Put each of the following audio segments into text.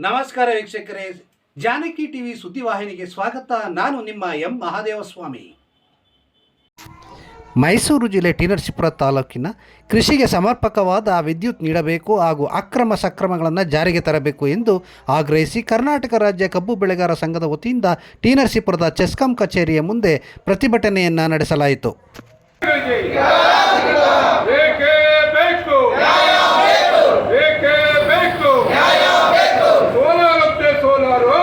ನಮಸ್ಕಾರ ವೀಕ್ಷಕರೇ. ಜಾನಕಿ ಟಿವಿ ಸುದ್ದಿವಾಹಿನಿಗೆ ಸ್ವಾಗತ. ನಾನು ನಿಮ್ಮ ಎಂ. ಮಹಾದೇವಸ್ವಾಮಿ. ಮೈಸೂರು ಜಿಲ್ಲೆ ಟಿ ನರಸೀಪುರ ತಾಲೂಕಿನ ಕೃಷಿಗೆ ಸಮರ್ಪಕವಾದ ವಿದ್ಯುತ್ ನೀಡಬೇಕು ಹಾಗೂ ಅಕ್ರಮ ಸಕ್ರಮಗಳನ್ನು ಜಾರಿಗೆ ತರಬೇಕು ಎಂದು ಆಗ್ರಹಿಸಿ ಕರ್ನಾಟಕ ರಾಜ್ಯ ಕಬ್ಬು ಬೆಳೆಗಾರ ಸಂಘದ ವತಿಯಿಂದ ಟಿ ನರಸೀಪುರದ ಚೆಸ್ಕಾಂ ಕಚೇರಿಯ ಮುಂದೆ ಪ್ರತಿಭಟನೆಯನ್ನು ನಡೆಸಲಾಯಿತು ಬೇಕೇ ಬೇಕು ಬೇಕೇ ಬೇಕು ಸೋಲಾರ್ ಅಂತೆ ಸೋಲಾರು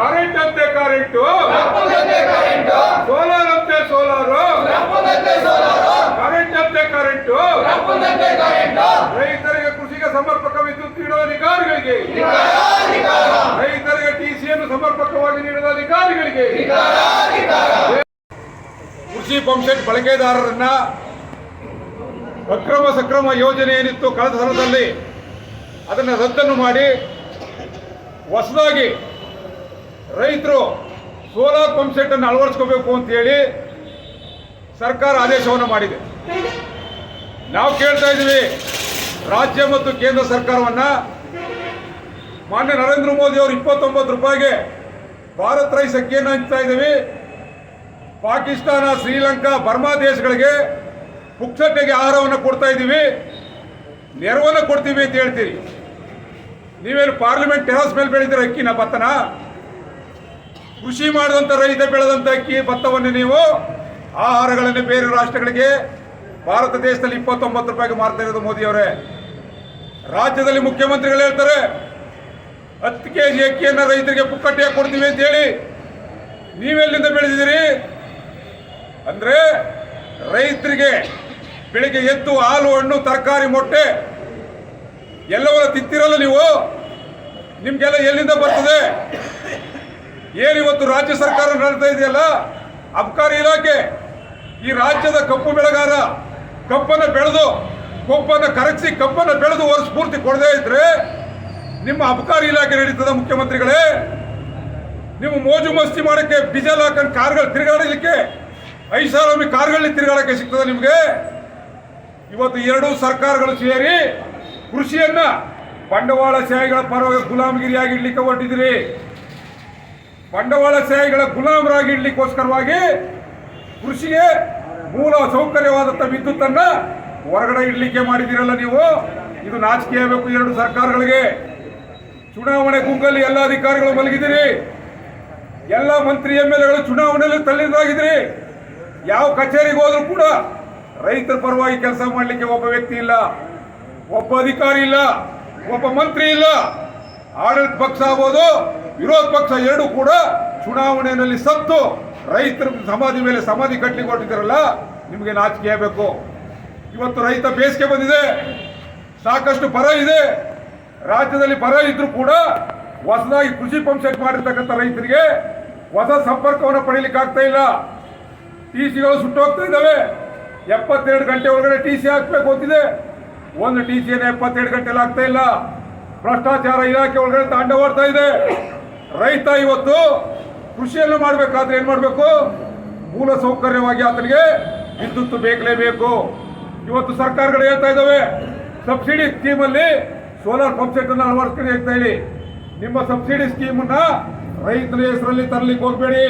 ಕರೆಂಟ್ ಅಂತೆ ಕರೆಂಟು ಸೋಲಾರ್ ಅಂತೆ ಸೋಲಾರು ಕರೆಂಟ್ ಅಂತೆ ಕರೆಂಟು ರೈತರಿಗೆ ಕೃಷಿಗೆ ಸಮರ್ಪಕ ವಿದ್ಯುತ್ ನೀಡುವ ಅಧಿಕಾರಿಗಳಿಗೆ. ರೈತರಿಗೆ ಟಿಸಿಯನ್ನು ಸಮರ್ಪಕವಾಗಿ ನೀಡುವ ಅಧಿಕಾರಿಗಳಿಗೆ. ಕೃಷಿ ಪಂಪ್ಸೆಟ್ ಬಳಕೆದಾರರನ್ನ ಅಕ್ರಮ ಸಕ್ರಮ ಯೋಜನೆ ಏನಿತ್ತು ಕಳೆದ ಸಲದಲ್ಲಿ ಅದನ್ನು ರದ್ದನ್ನು ಮಾಡಿ ಹೊಸದಾಗಿ ರೈತರು ಸೋಲಾರ್ ಪಂಪ್ಸೆಟ್ ಅನ್ನು ಅಳವಡಿಸ್ಕೋಬೇಕು ಅಂತೇಳಿ ಸರ್ಕಾರ ಆದೇಶವನ್ನು ಮಾಡಿದೆ. ನಾವು ಕೇಳ್ತಾ ಇದ್ದೀವಿ. ರಾಜ್ಯ ಮತ್ತು ಕೇಂದ್ರ ಸರ್ಕಾರವನ್ನ ಮಾನ್ಯ ನರೇಂದ್ರ ಮೋದಿ ಅವರು ಇಪ್ಪತ್ತೊಂಬತ್ತು ರೂಪಾಯಿಗೆ ಭಾರತ್ ರೈಸ್ ಅಕ್ಕಿಯನ್ನು ಹಂಚ್ತಾ ಇದ್ದೀವಿ. ಪಾಕಿಸ್ತಾನ, ಶ್ರೀಲಂಕಾ, ಬರ್ಮಾ ದೇಶಗಳಿಗೆ ಪುಕ್ಸಟ್ಟೆಗೆ ಆಹಾರವನ್ನು ಕೊಡ್ತಾ ಇದ್ದೀವಿ. ನೆರವನ್ನು ಕೊಡ್ತೀವಿ ಅಂತ ಹೇಳ್ತೀರಿ. ನೀವೇನು ಪಾರ್ಲಿಮೆಂಟ್ ಟೆರಸ್ ಮೇಲೆ ಬೆಳೀತೀರ ಅಕ್ಕಿನ ಭತ್ತನ? ಕೃಷಿ ಮಾಡಿದಂಥ ರೈತ ಬೆಳೆದಂಥ ಅಕ್ಕಿ ಭತ್ತವನ್ನು ನೀವು ಆಹಾರಗಳನ್ನು ಬೇರೆ ರಾಷ್ಟ್ರಗಳಿಗೆ ಭಾರತ ದೇಶದಲ್ಲಿ ಇಪ್ಪತ್ತೊಂಬತ್ತು ರೂಪಾಯಿಗೆ ಮಾರ್ತಾ ಇರೋದು ಮೋದಿಯವರೇ ರಾಜ್ಯದಲ್ಲಿ ಮುಖ್ಯಮಂತ್ರಿಗಳು ಹೇಳ್ತಾರೆ, ಹತ್ತು ಕೆ ಜಿ ಅಕ್ಕಿಯನ್ನು ರೈತರಿಗೆ ಪುಕ್ಕಟ್ಟೆ ಕೊಡ್ತೀವಿ ಅಂತ ಹೇಳಿ. ನೀವೆಲ್ಲಿಂದ ಬೆಳೆದಿದ್ದೀರಿ? ಅಂದ್ರೆ ರೈತರಿಗೆ ಬೆಳಿಗ್ಗೆ ಎದ್ದು ಹಾಲು, ಹಣ್ಣು, ತರಕಾರಿ, ಮೊಟ್ಟೆ ಎಲ್ಲವನ್ನ ತಿಂತಿರಲ್ಲ ನೀವು? ನಿಮ್ಗೆಲ್ಲ ಎಲ್ಲಿಂದ ಬರ್ತದೆ? ಏನಿವತ್ತು ರಾಜ್ಯ ಸರ್ಕಾರ ನಡೀತಾ ಇದೆಯಲ್ಲ? ಅಬಕಾರಿ ಇಲಾಖೆ, ಈ ರಾಜ್ಯದ ಕಪ್ಪು ಬೆಳೆಗಾರ ಕಪ್ಪನ್ನು ಬೆಳೆದು ಕೊಪ್ಪನ್ನು ಕರಗಿಸಿ ಕಪ್ಪನ್ನು ಬೆಳೆದು ವರ್ಷ ಪೂರ್ತಿ ಕೊಡದೇ ಇದ್ರೆ ನಿಮ್ಮ ಅಬಕಾರಿ ಇಲಾಖೆ ನಡೀತದ ಮುಖ್ಯಮಂತ್ರಿಗಳೇ. ನೀವು ಮೋಜು ಮಸ್ತಿ ಮಾಡಕ್ಕೆ ಡೀಸೆಲ್ ಹಾಕೊಂಡು ಕಾರ್ಗಳು ತಿರುಗಾಡಲಿಕ್ಕೆ ಐಷಾರಾಮಿ ಕಾರ್ಗಳಲ್ಲಿ ತಿರುಗಾಡಕ್ಕೆ ಸಿಗ್ತದೆ ನಿಮಗೆ. ಇವತ್ತು ಎರಡೂ ಸರ್ಕಾರಗಳು ಸೇರಿ ಕೃಷಿಯನ್ನ ಬಂಡವಾಳಶಾಹಿಗಳ ಪರವಾಗಿ ಗುಲಾಮಗಿರಿಯಾಗಿ ಇಡ್ಲಿಕ್ಕೆ ಹೊರಟಿದ್ದೀರಿ. ಬಂಡವಾಳಶಾಹಿಗಳ ಗುಲಾಮರಾಗಿ ಇಡ್ಲಿಕ್ಕೋಸ್ಕರವಾಗಿ ಕೃಷಿಗೆ ಮೂಲ ಸೌಕರ್ಯವಾದಂಥ ವಿದ್ಯುತ್ತನ್ನು ಹೊರಗಡೆ ಇಡಲಿಕ್ಕೆ ಮಾಡಿದಿರಲ್ಲ ನೀವು? ಇದು ನಾಚಿಕೆ ಆಗಬೇಕು ಎರಡು ಸರ್ಕಾರಗಳಿಗೆ. ಚುನಾವಣೆ ಗುಂಗಲ್ಲಿ ಎಲ್ಲ ಅಧಿಕಾರಿಗಳು ಮಲಗಿದಿರಿ ಎಲ್ಲ ಮಂತ್ರಿ ಎಂ ಎಲ್ ಎಗಳು ಚುನಾವಣೆಯಲ್ಲಿ ತಲ್ಲಿದಾಗಿದ್ರಿ ಯಾವ ಕಚೇರಿಗೆ ಹೋದ್ರು ಕೂಡ ರೈತರ ಪರವಾಗಿ ಕೆಲಸ ಮಾಡಲಿಕ್ಕೆ ಒಬ್ಬ ವ್ಯಕ್ತಿ ಇಲ್ಲ, ಒಬ್ಬ ಅಧಿಕಾರಿ ಇಲ್ಲ, ಒಬ್ಬ ಮಂತ್ರಿ ಇಲ್ಲ. ಆಡಳಿತ ಪಕ್ಷ ಆಗ್ಬೋದು, ವಿರೋಧ ಪಕ್ಷ ಎರಡೂ ಕೂಡ ಚುನಾವಣೆಯಲ್ಲಿ ಸತ್ತು. ರೈತರ ಸಮಾಧಿ ಮೇಲೆ ಸಮಾಧಿ ಕಟ್ಟಲಿಕ್ಕೆ ಹೊರಟಿದ್ದಾರಲ್ಲ, ನಿಮಗೆ ನಾಚಿಕೆ ಆಗಬೇಕು. ಇವತ್ತು ರೈತ ಬೇಸಿಗೆ ಬಂದಿದೆ, ಸಾಕಷ್ಟು ಬರ ಇದೆ. ರಾಜ್ಯದಲ್ಲಿ ಬರ ಇದ್ರೂ ಕೂಡ ಹೊಸದಾಗಿ ಕೃಷಿ ಪಂಪ್ ಸೆಟ್ ಮಾಡಿರ್ತಕ್ಕಂಥ ರೈತರಿಗೆ ಹೊಸ ಸಂಪರ್ಕವನ್ನು ಪಡೀಲಿಕ್ಕೆ ಆಗ್ತಾ ಇಲ್ಲ. ಟಿ ಸಿಗಳು ಸುಟ್ಟೋಗ್ತಾ ಇದ್ದಾವೆ. ಎಪ್ಪತ್ತೆರಡು ಗಂಟೆ ಒಳಗಡೆ ಟಿ ಸಿ ಹಾಕ್ಬೇಕು ಅಂತಿದೆ. ಒಂದು ಟಿ ಸಿಯನ್ನು ಎಪ್ಪತ್ತೆರಡು ಗಂಟೆಲಿ ಆಗ್ತಾ ಇಲ್ಲ. ಭ್ರಷ್ಟಾಚಾರ ಇಲಾಖೆ ಒಳಗಡೆ ತಾಂಡವಾಡ್ತಾ ಇದೆ. ರೈತ ಇವತ್ತು ಕೃಷಿಯನ್ನು ಮಾಡಬೇಕಾದ್ರೆ ಏನು ಮಾಡಬೇಕು? ಮೂಲ ಸೌಕರ್ಯವಾಗಿ ಆತನಿಗೆ ವಿದ್ಯುತ್ ಬೇಕಲೇಬೇಕು ಇವತ್ತು ಸರ್ಕಾರಗಳು ಹೇಳ್ತಾ ಇದ್ದಾವೆ, ಸಬ್ಸಿಡಿ ಸ್ಕೀಮಲ್ಲಿ ಸೋಲಾರ್ ಪಂಪ್ ಸೆಟ್ ಅನ್ನು ಅಳವಡಿಸ್ಕೊಂಡು ಹೇಳ್ತಾ ಹೇಳಿ ನಿಮ್ಮ ಸಬ್ಸಿಡಿ ಸ್ಕೀಮನ್ನ ರೈತರ ಹೆಸರಲ್ಲಿ ತರಲಿಕ್ಕೆ ಹೋಗಬೇಡಿ.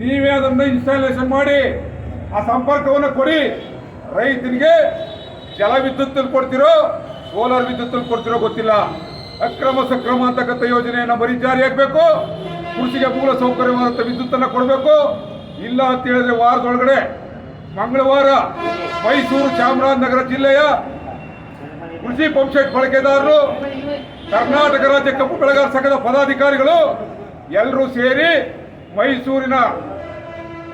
ನೀವೇ ಅದನ್ನು ಇನ್ಸ್ಟಾಲೇಷನ್ ಮಾಡಿ, ಆ ಸಂಪರ್ಕವನ್ನು ಕೊಡಿ. ರೈತನಿಗೆ ಜಲ ವಿದ್ಯುತ್ತಲ್ಲಿ ಕೊಡ್ತಿರೋ, ಸೋಲಾರ್ ವಿದ್ಯುತ್ತಲ್ಲಿ ಕೊಡ್ತಿರೋ ಗೊತ್ತಿಲ್ಲ. ಅಕ್ರಮ ಸಕ್ರಮ ಅಂತಕ್ಕಂಥ ಯೋಜನೆಯನ್ನು ಬರೀ ಜಾರಿಯಾಗಬೇಕು ಕೃಷಿಗೆ ಮೂಲ ಸೌಕರ್ಯವಾದಂಥ ವಿದ್ಯುತ್ತನ್ನು ಕೊಡಬೇಕು. ಇಲ್ಲ ಅಂತ ಹೇಳಿದ್ರೆ ವಾರದೊಳಗಡೆ ಮಂಗಳವಾರ ಮೈಸೂರು ಚಾಮರಾಜನಗರ ಜಿಲ್ಲೆಯ ಕೃಷಿ ಪಂಪ್ಸೆಟ್ ಬಳಕೆದಾರರು, ಕರ್ನಾಟಕ ರಾಜ್ಯ ಕಬ್ಬು ಬೆಳೆಗಾರ ಸಂಘದ ಪದಾಧಿಕಾರಿಗಳು ಎಲ್ಲರೂ ಸೇರಿ ಮೈಸೂರಿನ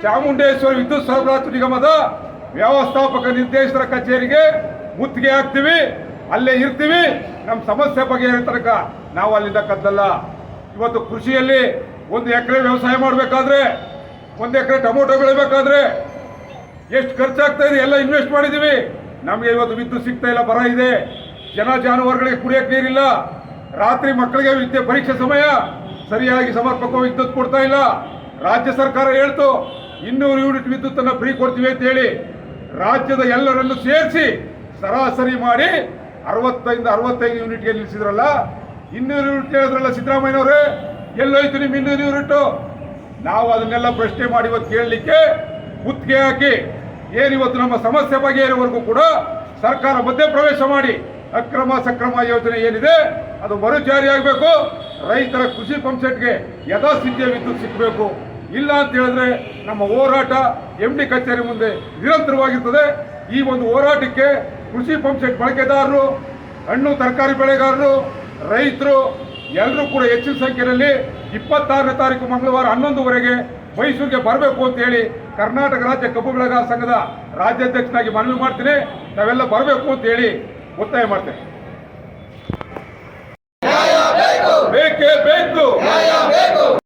ಚಾಮುಂಡೇಶ್ವರಿ ವಿದ್ಯುತ್ ಸರಬರಾಜು ನಿಗಮದ ವ್ಯವಸ್ಥಾಪಕ ನಿರ್ದೇಶಕರ ಕಚೇರಿಗೆ ಮುತ್ತಿಗೆ ಹಾಕ್ತೀವಿ. ಅಲ್ಲೇ ಇರ್ತೀವಿ. ನಮ್ಮ ಸಮಸ್ಯೆ ಬಗೆಹರಿ ತನಕ ನಾವು ಅಲ್ಲಿಂದ ಕದ್ದಲ್ಲ. ಇವತ್ತು ಕೃಷಿಯಲ್ಲಿ ಒಂದು ಎಕರೆ ವ್ಯವಸಾಯ ಮಾಡಬೇಕಾದ್ರೆ, ಒಂದು ಎಕರೆ ಟೊಮೊಟೊ ಬೆಳಿಬೇಕಾದ್ರೆ ಎಷ್ಟು ಖರ್ಚಾಗ್ತಾ ಇದೆ, ಎಲ್ಲ ಇನ್ವೆಸ್ಟ್ ಮಾಡಿದ್ದೀವಿ. ನಮಗೆ ಇವತ್ತು ವಿದ್ಯುತ್ ಸಿಗ್ತಾ ಇಲ್ಲ, ಬರ ಇದೆ. ಜನ ಜಾನುವಾರುಗಳಿಗೆ ಕುಡಿಯಕ್ಕೆ ನೀರಿಲ್ಲ. ರಾತ್ರಿ ಮಕ್ಕಳಿಗೆ ವಿದ್ಯೆ ಪರೀಕ್ಷೆ ಸಮಯ. ಸರಿಯಾಗಿ ಸಮರ್ಪಕ ವಿದ್ಯುತ್ ಕೊಡ್ತಾ ಇಲ್ಲ. ರಾಜ್ಯ ಸರ್ಕಾರ ಹೇಳ್ತು, ಇನ್ನೂರು ಯೂನಿಟ್ ವಿದ್ಯುತ್ ಅನ್ನ ಫ್ರೀ ಕೊಡ್ತೀವಿ ಅಂತ ಹೇಳಿ. ರಾಜ್ಯದ ಎಲ್ಲರನ್ನು ಸೇರಿಸಿ ಸರಾಸರಿ ಮಾಡಿ ಅರವತ್ತೈದು ಅರವತ್ತೈದು ಯೂನಿಟ್ಗೆ ನಿಲ್ಲಿಸಿದ್ರಲ್ಲ, ಇನ್ನೂರು ಯೂನಿಟ್ ಹೇಳಿದ್ರಲ್ಲ ಸಿದ್ದರಾಮಯ್ಯನವರೇ ಎಲ್ಲೋಯ್ತು ನಿಮ್ಮ ಇನ್ನೂರು ಯೂನಿಟ್ ನಾವು ಅದನ್ನೆಲ್ಲ ಪ್ರಶ್ನೆ ಮಾಡಿ ಇವತ್ತು ಕೇಳಲಿಕ್ಕೆ ಮುತ್ತಿಗೆ ಹಾಕಿ ಏನಿವತ್ತು ನಮ್ಮ ಸಮಸ್ಯೆ ಬಗೆಹರಿವರೆಗೂ ಕೂಡ ಸರ್ಕಾರ ಮಧ್ಯೆ ಪ್ರವೇಶ ಮಾಡಿ ಅಕ್ರಮ ಸಕ್ರಮ ಯೋಜನೆ ಏನಿದೆ, ಅದು ಮರು ಜಾರಿಯಾಗಬೇಕು ರೈತರ ಕೃಷಿ ಪಂಪ್ಸೆಟ್ಗೆ ಯಥಾಸ್ಥಿತಿಯ ವಿದ್ಯುತ್ ಸಿಕ್ಕಬೇಕು ಇಲ್ಲ ಅಂತ ಹೇಳಿದ್ರೆ ನಮ್ಮ ಹೋರಾಟ ಎಂ ಡಿ ಕಚೇರಿ ಮುಂದೆ ನಿರಂತರವಾಗಿರ್ತದೆ. ಈ ಒಂದು ಹೋರಾಟಕ್ಕೆ ಕೃಷಿ ಪಂಪ್ಸೆಟ್ ಬಳಕೆದಾರರು, ಹಣ್ಣು, ತರಕಾರಿ ಬೆಳೆಗಾರರು, ರೈತರು ಎಲ್ಲರೂ ಕೂಡ ಹೆಚ್ಚಿನ ಸಂಖ್ಯೆಯಲ್ಲಿ ಇಪ್ಪತ್ತಾರನೇ ತಾರೀಕು ಮಂಗಳವಾರ ಹನ್ನೊಂದುವರೆಗೆ ಮೈಸೂರಿಗೆ ಬರಬೇಕು ಅಂತ ಹೇಳಿ ಕರ್ನಾಟಕ ರಾಜ್ಯ ಕಬ್ಬು ಬೆಳೆಗಾರ ಸಂಘದ ರಾಜ್ಯಾಧ್ಯಕ್ಷನಾಗಿ ಮನವಿ ಮಾಡ್ತೀನಿ. ತಾವೆಲ್ಲ ಬರಬೇಕು ಅಂತ ಹೇಳಿ ಒತ್ತಾಯ ಮಾಡ್ತೇನೆ.